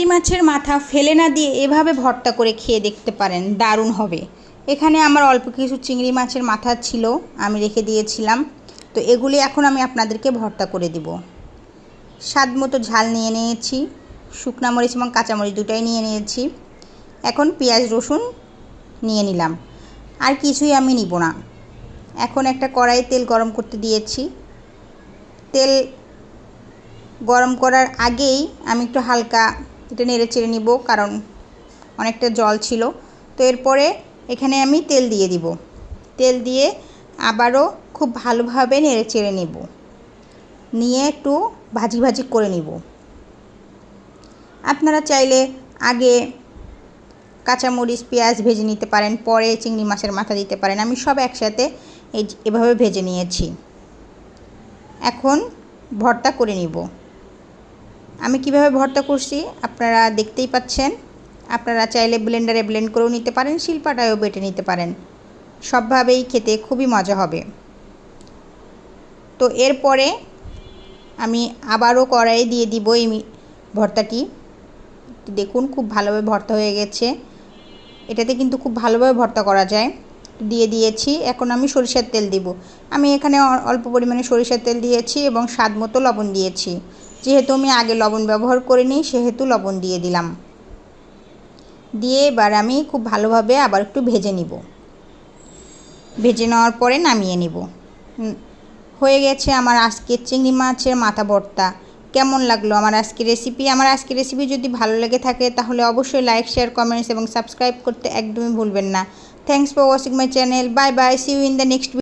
চিংড়ি মাছের মাথা ফেলে না দিয়ে এভাবে ভর্তা করে খেয়ে দেখতে পারেন, দারুণ হবে। এখানে আমার অল্প কিছু চিংড়ি মাছের মাথা ছিল, আমি রেখে দিয়েছিলাম। তো এগুলি এখন আমি আপনাদেরকে ভর্তা করে দিব। স্বাদ মতো ঝাল নিয়ে নিয়েছি, শুকনা মরিচ এবং কাঁচামরিচ দুটাই নিয়ে নিয়েছি। এখন পেঁয়াজ, রসুন নিয়ে নিলাম। আর কিছুই আমি নিব না। এখন একটা কড়াই তেল গরম করতে দিয়েছি। তেল গরম করার আগেই আমি একটু হালকা এটা নেড়ে চেড়ে নিব, কারণ অনেকটা জল ছিল। তো এরপরে এখানে আমি তেল দিয়ে দিব। তেল দিয়ে আবারও খুব ভালোভাবে নেড়ে চেড়ে নেব। নিয়ে একটু ভাজি ভাজি করে নিব। আপনারা চাইলে আগে কাঁচামরিচ, পেঁয়াজ ভেজে নিতে পারেন, পরে চিংড়ি মাছের মাথা দিতে পারেন। আমি সব একসাথে এভাবে ভেজে নিয়েছি। এখন ভর্তা করে নিব। আমি কীভাবে ভর্তা করছি আপনারা দেখতেই পাচ্ছেন। আপনারা চাইলে ব্লেন্ডারে ব্লেন্ড করেও নিতে পারেন, শিল্পাটায়ও বেটে নিতে পারেন। সবভাবেই খেতে খুবই মজা হবে। তো এরপরে আমি আবারও কড়াইয়ে দিয়ে দিব এই ভর্তাটি। দেখুন, খুব ভালোভাবে ভর্তা হয়ে গেছে। এটাতে কিন্তু খুব ভালোভাবে ভর্তা করা যায়। দিয়ে দিয়েছি, এখন আমি সরিষার তেল দিব। আমি এখানে অল্প পরিমাণে সরিষার তেল দিয়েছি এবং স্বাদ মতো লবণ দিয়েছি। যেহেতু আমি আগে লবণ ব্যবহার করিনি, সেহেতু লবণ দিয়ে দিলাম। দিয়ে এবার আমি খুব ভালোভাবে আবার একটু ভেজে নিব। ভেজে নেওয়ার পরে নামিয়ে নিব। হয়ে গেছে আমার আজকের চিংড়ি মাছের মাথা ভর্তা। কেমন লাগল আমার আজকের রেসিপি আমার আজকের রেসিপি যদি ভালো লেগে থাকে, তাহলে অবশ্যই লাইক শেয়ার কমেন্টস এবং সাবস্ক্রাইব করতে একদমই ভুলবেন না। Thanks for watching my channel bye bye see you in the next